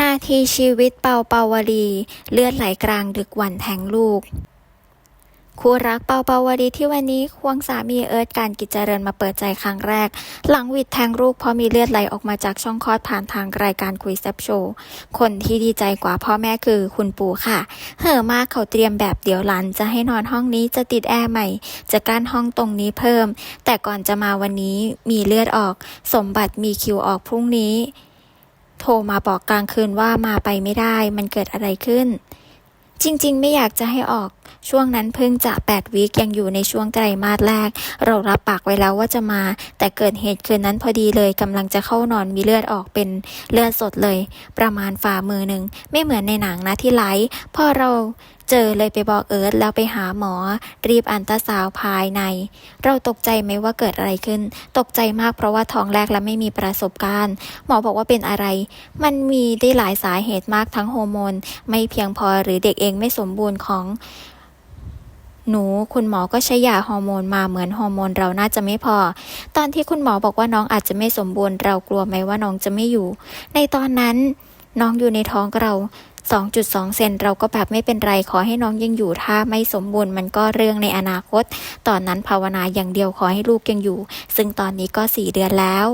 นาทีชีวิตเปาเปาวลี เลือดไหลกลางดึกหวันแทงลูก คู่รักเปาเปาวลีที่วันนี้ควงสามีเอิร์ธการกิจเจริญมาเปิดใจครั้งแรก หลังวิดแทงลูกเพราะมีเลือดไหลออกมาจากช่องคลอดผ่านทางรายการคุยแซบโชว์ คนที่ดีใจกว่าพ่อแม่คือคุณปู่ค่ะ เห่อะมากเขาเตรียมแบบเดี๋ยวหลันจะให้นอนห้องนี้จะติดแอร์ใหม่ จะกั้นห้องตรงนี้เพิ่ม แต่ก่อนจะมาวันนี้มีเลือดออก สมบัติมีคิวออกพรุ่งนี้ โทรมาบอกกลางคืนว่ามาไปไม่ได้ มันเกิดอะไรขึ้น จริง ๆ ไม่อยากจะให้ออก ช่วงนั้นเพิ่งจะ 8 วีคยังอยู่ในช่วงไตรมาสแรก เรารับปากไว้แล้วว่าจะมา แต่เกิดเหตุคืนนั้นพอดีเลยกำลังจะเข้านอนมีเลือดออกเป็นเลือดสดเลย ประมาณฝ่ามือหนึ่งไม่เหมือนในหนังนะที่ไลฟ์พอเราเจอเลยไปบอกเอิร์ธแล้วไปหาหมอ รีบอันตราซาวภายใน เราตกใจไหมว่าเกิดอะไรขึ้น ตกใจมากเพราะว่าท้องแรกและไม่มีประสบการณ์ หมอบอกว่าเป็นอะไร มันมีได้หลายสาเหตุมากทั้งฮอร์โมน ไม่เพียงพอหรือเด็กเองไม่สมบูรณ์ของ หนูคุณหมอก็ใช้ยาฮอร์โมนมาเหมือนฮอร์โมนเราน่าจะไม่พอ ตอนที่คุณหมอบอกว่าน้องอาจจะไม่สมบูรณ์เรากลัวไหมว่าน้องจะไม่อยู่ ในตอนนั้นน้องอยู่ในท้องเรา 2.2 เซนเราก็แบบไม่เป็นไรขอให้น้องยังอยู่ถ้าไม่สมบูรณ์มันก็เรื่องในอนาคต ตอนนั้นภาวนาอย่างเดียวขอให้ลูกยังอยู่ ซึ่งตอนนี้ก็ 4 เดือนแล้ว